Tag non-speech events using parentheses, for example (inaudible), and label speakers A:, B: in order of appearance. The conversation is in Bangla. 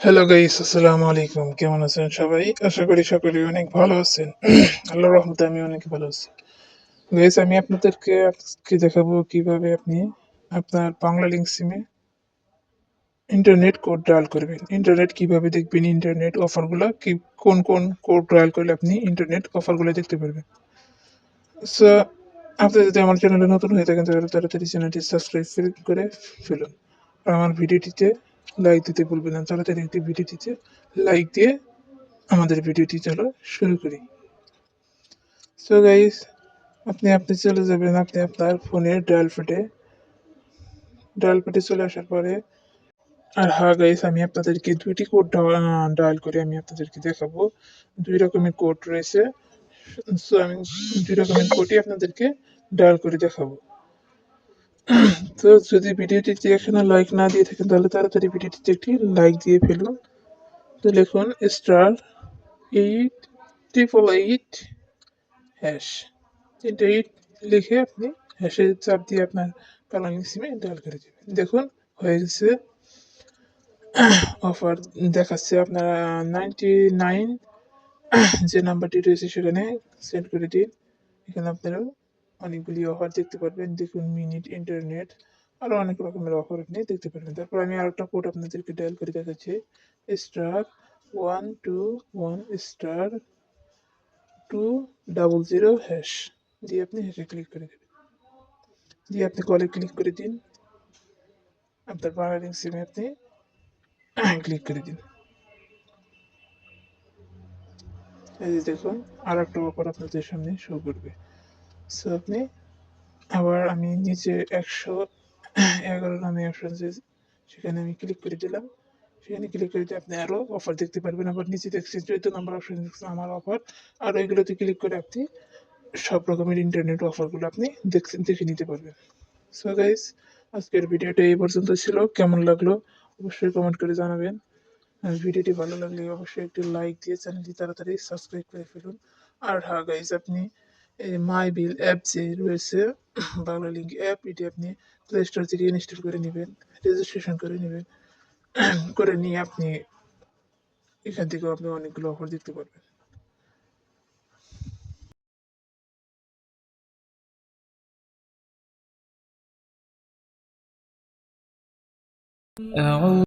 A: হ্যালো গাইস আসসালামু আলাইকুম কেমন আছেন সবাই? আশা করি সকলেই অনেক ভালো আছেন। (clears throat) আল্লাহর রহমতে আমি অনেক ভালো আছি। গাইস আমি আপনাদেরকে আজকে দেখাবো কীভাবে আপনি আপনার বাংলা লিঙ্ক সিমে ইন্টারনেট কোড ডায়াল করবেন। ইন্টারনেট কীভাবে দেখবেন? ইন্টারনেট অফারগুলো কি, কোন কোন কোড ডায়াল করলে আপনি ইন্টারনেট অফারগুলো দেখতে পারবেন। সো আপনি যদি আমার চ্যানেলে নতুন হয়ে থাকেন, তাহলে তাড়াতাড়ি চ্যানেলটি সাবস্ক্রাইব করে ফেলুন। আর আমার ভিডিওটিতে লাইক দিতে ভুলবেন না তাড়াতাড়ি একটি ভিডিওটিতে লাইক দিয়ে আমাদের ভিডিওটি চলো শুরু করি। সো গাইস আপনি আপনি চলে যাবেন, আপনি আপনার ফোনের ডায়াল পেটে ডায়াল পেটে চলে আসার পরে, আর হ্যাঁ গাইস আমি আপনাদেরকে দুইটি কোড ডায়াল করে আমি আপনাদেরকে দেখাবো। দুই রকমের কোড রয়েছে। সো আমি দুই রকমের কোডই আপনাদেরকে ডায়াল করে দেখাবো। তো যদি ভিডিওটিতে এখনও লাইক না দিয়ে থাকেন, তাহলে তাড়াতাড়ি ভিডিওটিতে একটি লাইক দিয়ে ফেলুন। তো লিখুন star eight triple eight hash তিনটে এইট লিখে আপনি হ্যাশে চাপ দিয়ে আপনার পালানি সিমে ডায়াল করে দেবেন। দেখুন, হয়ে গেছে। অফার দেখাচ্ছে আপনারা নাইনটি নাইন যে নাম্বারটি রয়েছে সেখানে সেন্ড করে দিন। এখানে আপনারা অনেকগুলি অফার দেখতে পারবেন। দেখুন মিনিট ইন্টারনেট আরও অনেক রকমের অফার আপনি দেখতে পারবেন। তারপর আমি আরেকটা কোড আপনাদেরকে ডায়াল করে দেখাচ্ছি। Star one two one star two double zero hash দিয়ে আপনি হ্যাশে ক্লিক করে দেবেন। দিয়ে আপনি কলে ক্লিক করে দিন। আপনার বাংলাদেশ সিমে আপনি (coughs) ক্লিক করে দিন। এই যে দেখুন আর একটা অফার আপনাদের সামনে শো করবে। সো আপনি আবার আমি নিচে একশো এগারো নামে অপশন সেখানে আমি ক্লিক করে দিলাম। সেখানে ক্লিক করে আপনি আরও অফার দেখতে পারবেন। আবার নিচে দেখছেন চৌদ্দ নম্বর অপশন দেখছেন, আমার অফার আর ওইগুলোতে ক্লিক করে আপনি সব রকমের ইন্টারনেট অফারগুলো আপনি দেখছেন দেখে নিতে পারবেন। সো গাইস আজকের ভিডিওটা এই পর্যন্ত ছিল। কেমন লাগল অবশ্যই কমেন্ট করে জানাবেন। ভিডিওটি ভালো লাগলে অবশ্যই একটি লাইক দিয়ে চ্যানেলটি তাড়াতাড়ি সাবস্ক্রাইব করে ফেলুন। আর হ্যাঁ গাইস আপনি এই মাই বিল অ্যাপ যে রয়েছে (laughs) বাংলা লিঙ্ক অ্যাপ এটি আপনি প্লে স্টোর থেকে ইনস্টল করে নেবেন রেজিস্ট্রেশন করে নেবেন (clears throat) করে নিয়ে আপনি এখান থেকেও আপনি অনেকগুলো অফার দেখতে পারবেন
B: أعوذ